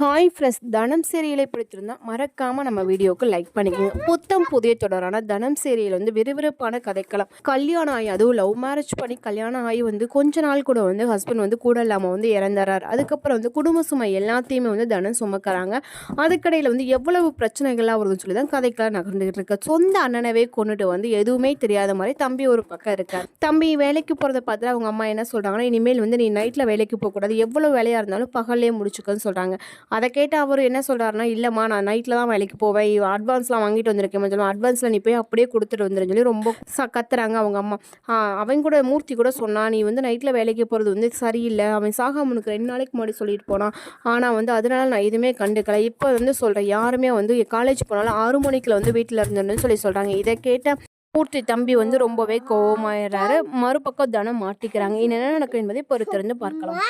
Hi friends தனம் சீரியலை பிடிச்சிருந்தா மறக்காமல் நம்ம வீடியோக்கு லைக் பண்ணிக்கோங்க. புத்தம் புதிய தொடரான தனம் சீரியல் வந்து விறுவிறுப்பான கதைக்கலாம் கல்யாணம் ஆகி அதுவும் லவ் மேரேஜ் பண்ணி கல்யாணம் ஆகி வந்து கொஞ்ச நாள் கூட வந்து ஹஸ்பண்ட் வந்து கூட இல்லாமல் வந்து இறந்துறாரு. அதுக்கப்புறம் வந்து குடும்ப சுமை எல்லாத்தையுமே வந்து தனம் சுமக்கிறாங்க. அதுக்கடையில் வந்து எவ்வளவு பிரச்சனைகள்லாம் வருதுன்னு சொல்லி தான் கதைக்கெல்லாம் நகர்ந்துகிட்டு இருக்கு. சொந்த அண்ணனவே கொண்டுட்டு வந்து எதுவுமே தெரியாத மாதிரி தம்பி ஒரு பக்கம் இருக்கார். தம்பி வேலைக்கு போகிறத பார்த்துட்டு அவங்க அம்மா என்ன சொல்கிறாங்கன்னா இனிமேல் வந்து நீ நைட்டில் வேலைக்கு போகக்கூடாது. எவ்வளோ வேலையாக இருந்தாலும் பகல்லே முடிச்சுக்கன்னு சொல்கிறாங்க அதை கேட்டு அவர் என்ன சொல்கிறாருன்னா இல்லைம்மா நான் நைட்டில் தான் வேலைக்கு போவேன். அட்வான்ஸ்லாம் வாங்கிட்டு வந்திருக்கேன் சொல்லுவேன் அட்வான்ஸில் நீ போய் அப்படியே கொடுத்துட்டு வந்துருன்னு சொல்லி ரொம்ப ச கத்துறாங்க அவங்க அம்மா. அவங்க அவன் கூட மூர்த்தி கூட சொன்னான் நீ வந்து நைட்டில் வேலைக்கு போகிறது வந்து சரியில்லை. அவன் சாகாமனுக்கு ரெண்டு நாளைக்கு முன்னாடி சொல்லிட்டு போனான் ஆனால் வந்து அதனால நான் எதுவுமே கண்டுக்கல. இப்போ வந்து சொல்கிறேன் யாருமே வந்து காலேஜ் போனாலும் ஆறு மணிக்கில் வந்து வீட்டில் இருந்தோன்னு சொல்லி சொல்கிறாங்க இதை கேட்ட மூர்த்தி தம்பி வந்து ரொம்பவே கோவமாயிடுறாரு. மறுபக்கம் தனம் மாட்டிக்கிறாங்க. என்ன நடக்கும் என்பதை பொறுத்திருந்து பார்க்கலாம்.